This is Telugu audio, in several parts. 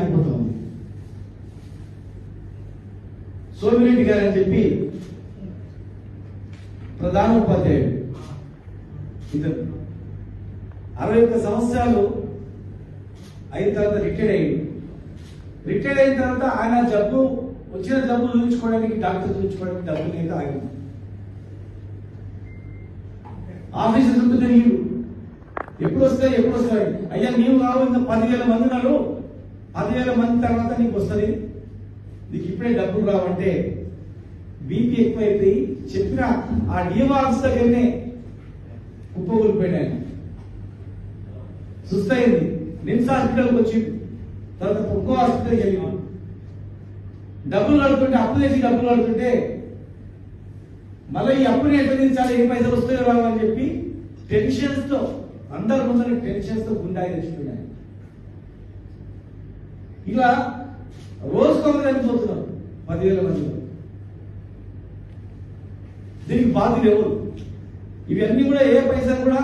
అయిపోతుంది. సోమిరెడ్డి గారు అని చెప్పి ప్రధాన ఉపాధ్యాయుడు ఇతను అరవై ఒక్క సంవత్సరాలు అయిన తర్వాత రిటైర్ అయ్యింది రిటైర్ అయిన తర్వాత ఆయన జబ్బు వచ్చిన జబ్బు చూపించుకోవడానికి డాక్టర్ చూపించుకోవడానికి డబ్బు లేక ఆగింది. ఆఫీసు చుట్టూ తిరిగి ఎప్పుడు వస్తాయి ఎప్పుడు వస్తాయి? అయ్యా నీవు కావు ఇంత పదివేల మంది నాడు పదివేల మంది తర్వాత నీకు వస్తుంది? నీకు ఇప్పుడే డబ్బులు రావంటే బీపీ ఎక్కువైపోయి చెప్పిన ఆ డిఎంఆర్స్ దగ్గరనే కుప్పగూలిపోయాడు సుస్తయింది నిమ్స్ హాస్పిటల్కి వచ్చి తర్వాత ఇంకో హాస్పిటల్కి వెళ్ళినాం డబ్బులు అడుగుతుంటే అప్పు చేసి డబ్బులు కడుతుంటే మళ్ళీ ఈ అప్పుని ఎట్లా ఏ పైసలు వస్తాయో రావు అని చెప్పి టెన్షన్స్తో అందరి ముందర టెన్షన్స్తో తెచ్చిపోయినాయి తెచ్చుకున్నాయి ఇలా రోజుకొక చనిపోతున్నారు పదివేల మందిలో దీనికి బాధ్యులు ఎవరు? ఇవన్నీ కూడా ఏ పైసలు కూడా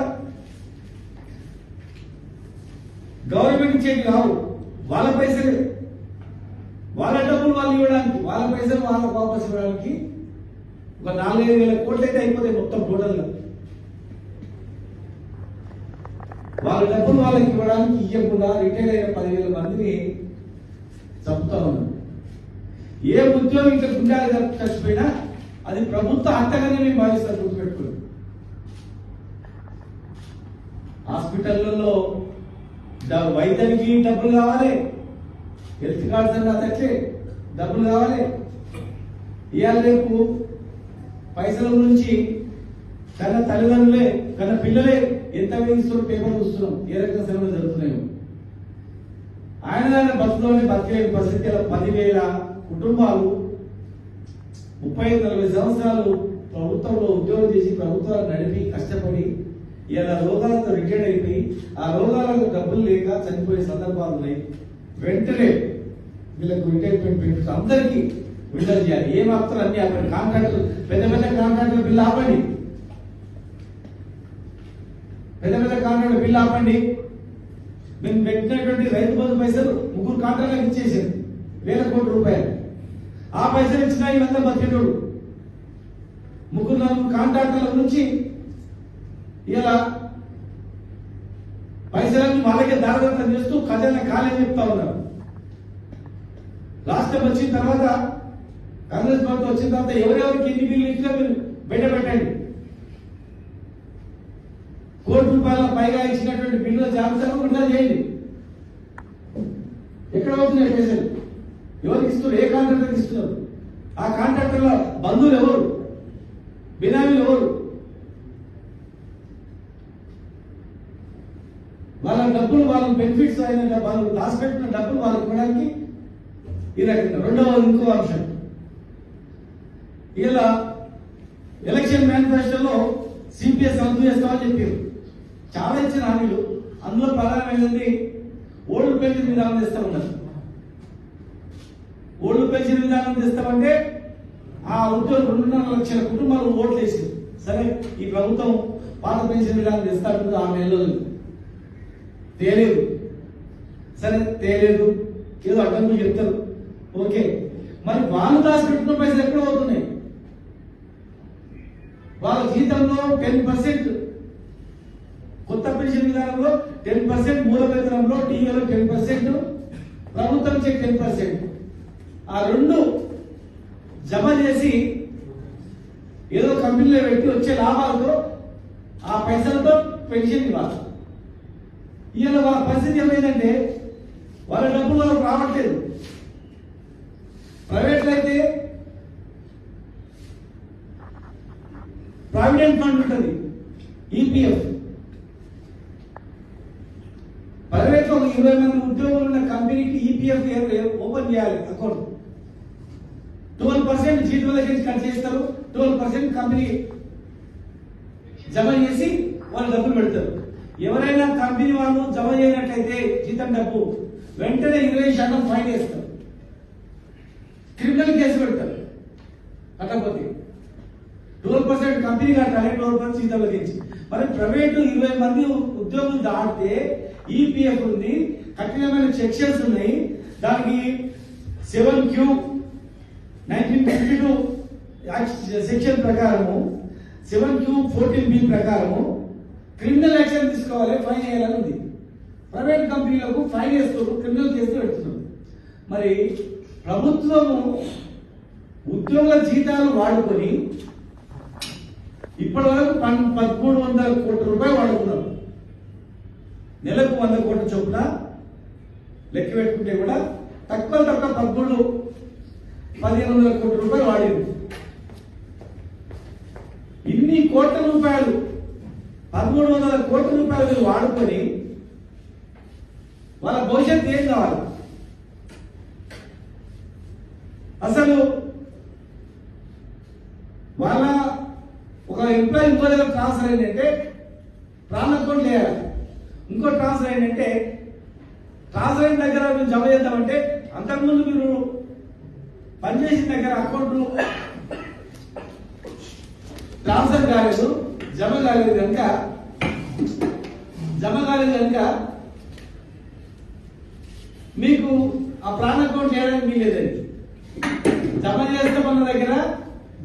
గవర్నమెంట్ ఇచ్చేవి కావు. వాళ్ళ పైసలు. వాళ్ళ డబ్బులు వాళ్ళు ఇవ్వడానికి వాళ్ళ పైసలు వాళ్ళ వాపస్ ఇవ్వడానికి ఒక నాలుగైదు వేల కోట్లు అయితే అయిపోతాయి మొత్తం టోటల్గా. వాళ్ళ డబ్బులు వాళ్ళకి ఇవ్వడానికి ఇవ్వకుండా రిటైర్ అయిన పదివేల మందిని చంపుతా ఉన్నారు ఏ ఉద్యోగం ఇంకా గుండాలు చచ్చిపోయినా అది ప్రభుత్వ హత్యగానే మేము భావిస్తాం గుర్తుపెట్టుకోండి హాస్పిటల్లో వైద్యానికి డబ్బులు కావాలి? హెల్త్ కార్డ్స్ అన్న తెచ్చే డబ్బులు కావాలి. ఇవాళ రేపు పైసల గురించి కన్న తల్లిదండ్రులే కన్న పిల్లలే ఎంత వేయిస్తున్నారు పేపర్ చూస్తున్నాం. ఏ రకంగా సెలవులు జరుగుతున్నాయో. ఆయన ఆయన బస్సులోని బతికే పరిస్థితి ఇలా పదివేల కుటుంబాలు ముప్పై నలభై సంవత్సరాలు ప్రభుత్వంలో ఉద్యోగం చేసి ప్రభుత్వాలు నడిపి కష్టపడి ఇలా రోగాలతో రిటైర్డ్ అయిపోయి ఆ రోగాలకు డబ్బులు లేక చనిపోయే సందర్భాలు ఉన్నాయి. వెంటనే వీళ్ళకు రిటైర్మెంట్ బెనిఫిట్స్ అందరికీ విడుదల చేయాలి. ఏ మాత్రం అన్ని అక్కడ కాంట్రాక్టర్ పెద్ద పెద్ద కాంట్రాక్టర్ బిల్లు ఆపండి. పెద్ద పెద్ద కాంట్రాక్టర్ బిల్లు ఆపండి. మేము పెట్టినటువంటి రైతు బంధు పైసలు ముగ్గురు కాంట్రాక్టర్లకు ఇచ్చేసారు వేల కోట్ల రూపాయలు. ఆ పైసలు ఇచ్చినా ఇవంతా బతికేటోడు ముగ్గురు నలుగురు కాంట్రాక్టర్ల నుంచి ఇలా పైసలన్నీ వాళ్ళకే దారదత్తం చేస్తూ ఖజానా ఖాళీ చెప్తా ఉన్నారు. రాష్ట్రం వచ్చిన తర్వాత కాంగ్రెస్ ప్రభుత్వం వచ్చిన తర్వాత ఎవరెవరికి ఎన్ని బిల్లు ఇచ్చినా మీరు బయట పెట్టండి. కోటి రూపాయల పైగా ఇచ్చినటువంటి బిల్లుల జాబితాను విడుదల చేయండి. ఎక్కడ అవుతున్నాయి పైసలు? ఎవరికి ఇస్తున్నారు? ఏ కాంట్రాక్టర్కి ఇస్తున్నారు? ఆ కాంట్రాక్టర్ల బంధువులు ఎవరు? బినామీలు ఎవరు? వాళ్ళ డబ్బులు వాళ్ళ బెనిఫిట్స్ అయిన వాళ్ళు దాచిపెట్టిన డబ్బులు వాళ్ళకి ఇవ్వడానికి ఈ రెండవ ఇంకో అంశం. ఇలా ఎలక్షన్ మేనిఫెస్టోలో సిపిఎస్ రద్దు చేస్తామని చెప్పారు. చాలా ఇచ్చిన హామీలు. అందులో ప్రధానమైనది ఓల్డ్ పెన్షన్ విధానం తెస్తామన్నారు ఓల్డ్ పెన్షన్ విధానం తెస్తామంటే ఆ ఉద్యోగం రెండున్నర లక్షల కుటుంబాలు ఓట్లు వేసింది సరే ఈ ప్రభుత్వం పాత పెన్షన్ విధానం తెస్తాడు ఆరు నెలలు తేలేదు. సరే తేలేదు. ఏదో అడ్డంకులు చెప్తారు. ఓకే. మరి వాళ్ళు దాచిపెట్టుకున్న పైసలు ఎక్కడ అవుతున్నాయి వాళ్ళ జీతంలో టెన్ పర్సెంట్ కొత్త పెన్షన్ విధానంలో టెన్ పర్సెంట్ మూల వేతనంలో టీఏలో టెన్ పర్సెంట్ ప్రభుత్వం చెక్ టెన్ పర్సెంట్. ఆ రెండు జమ చేసి ఏదో కంపెనీలో పెట్టి వచ్చే లాభాలతో ఆ పైసలతో పెన్షన్ ఇవ్వాలి. ఇవాళ వాళ్ళ పరిస్థితి ఏమైందంటే వాళ్ళ డబ్బులు వాళ్ళకు రావట్లేదు. ప్రైవేట్లో అయితే ప్రావిడెంట్ ఫండ్ ఉంటుంది ఈపీఎఫ్ ప్రైవేట్లో ఒక ఇరవై మంది ఉద్యోగులు ఉన్న ఈపీఎఫ్ ఓపెన్ చేయాలి అకౌంట్ ట్వెల్వ్ పర్సెంట్ జీతం కట్ చేస్తారు ట్వెల్వ్ పర్సెంట్ కంపెనీ జమ చేసి వాళ్ళు డబ్బులు పెడతారు. ఎవరైనా కంపెనీ వాళ్ళు జమ చేయనట్లయితే జీతం డబ్బు. వెంటనే ఇరవై శాతం ఫైన్ వేస్తారు క్రిమినల్ కేసు పెడతారు. కట్టకపోతే ట్వెల్వ్ పర్సెంట్ కంపెనీ కట్టాలి ట్వెల్వ్ పర్సెంట్ జీతం లభించి. మరి ప్రైవేటు ఇరవై మంది ఉద్యోగులు దాటితే ఈపీఎఫ్ ఉంది కఠినమైన సెక్షన్స్ ఉన్నాయి దానికి seven Q nineteen fifty two section ప్రకారము సెవెన్ క్యూ ఫోర్టీన్ బి ప్రకారము క్రిమినల్ యాక్షన్ తీసుకోవాలి ఫైన్ వేయాలని ఉంది. ప్రైవేట్ కంపెనీలకు ఫైన్ వేస్తారు క్రిమినల్ కేసులు పెడుతున్నారు. మరి ప్రభుత్వము ఉద్యోగుల జీతాలు వాడుకొని ఇప్పటి వరకు పన్ పదమూడు వందల కోట్ల రూపాయలు వాడుకున్నారు. నెలకు వంద కోట్ల చొప్పున లెక్క పెట్టుకుంటే కూడా తక్కువ తక్కువ పదమూడు పదిహేను వందల కోట్ల రూపాయలు వాడింది. ఇన్ని కోట్ల రూపాయలు పదమూడు వందల కోట్ల రూపాయలు వీళ్ళు వాడుకొని వాళ్ళ భవిష్యత్తు ఏం కావాలి? అసలు వాళ్ళ ఒక ఎంప్లాయీ ఇంకో దగ్గర ట్రాన్స్ఫర్ అయిందంటే ప్రాణ అకౌంట్ లేయాలి ఇంకో ట్రాన్స్ఫర్ అయిందంటే ట్రాన్స్ఫర్ దగ్గర మేము జమ చేద్దామంటే అంతకుముందు మీరు పనిచేసిన దగ్గర అకౌంట్ ట్రాన్స్ఫర్ కాలేదు జమ కాలేదు కనుక జమ కాలేదు కనుక మీకు ఆ ప్రాణ అకౌంట్ చేయడానికి వీలేదండి జమ చేస్తామన్న దగ్గర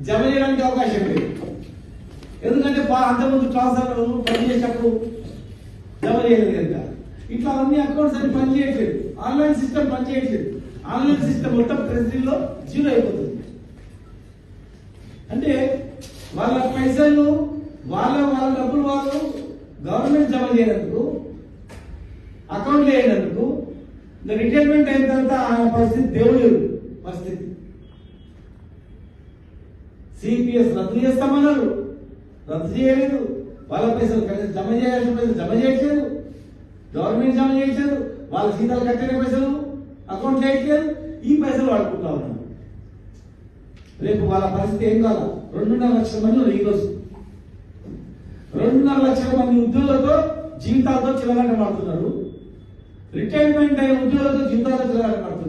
జమ చేయడానికి అవకాశం లేదు. ఎందుకంటే అంతకుముందు ట్రాన్స్ఫర్ పనిచేసేటప్పుడు జమ చేయలేదు కనుక. ఇట్లా అన్ని అకౌంట్స్ అని పనిచేయట్లేదు ఆన్లైన్ సిస్టమ్ పనిచేయట్లేదు ఆన్లైన్ సిస్టమ్ మొత్తం ప్రెసిడెంట్లో జీరో అయిపోతుంది. అంటే వాళ్ళ పైసలు వాళ్ళ వాళ్ళ డబ్బులు వాళ్ళు గవర్నమెంట్ జమ చేయనందుకు అకౌంట్ లేనందుకు రిటైర్మెంట్ అయిన తర్వాత ఆయన పరిస్థితి దేవుడు పరిస్థితి. సిపిఎస్ రద్దు చేస్తామన్నారు. రద్దు చేయలేదు. వాళ్ళ పైసలు జమ చేయాల్సిన పైసలు జమ చేయట్లేదు. గవర్నమెంట్ జమ చేశారు వాళ్ళ జీతాలు కట్టిన పైసలు అకౌంట్ చేయట్లేదు ఈ పైసలు వాడుకుంటా ఉన్నారు. రేపు వాళ్ళ పరిస్థితి ఏం కాదు. రెండున్నర లక్షల మంది ఈరోజు రెండున్నర లక్షల మంది ఉద్యోగులతో జీవితాలతో చిలగాట పడుతున్నారు రిటైర్మెంట్ అయిన ఉద్యోగులతో జీవితాలతో చిలగాట పడుతున్నారు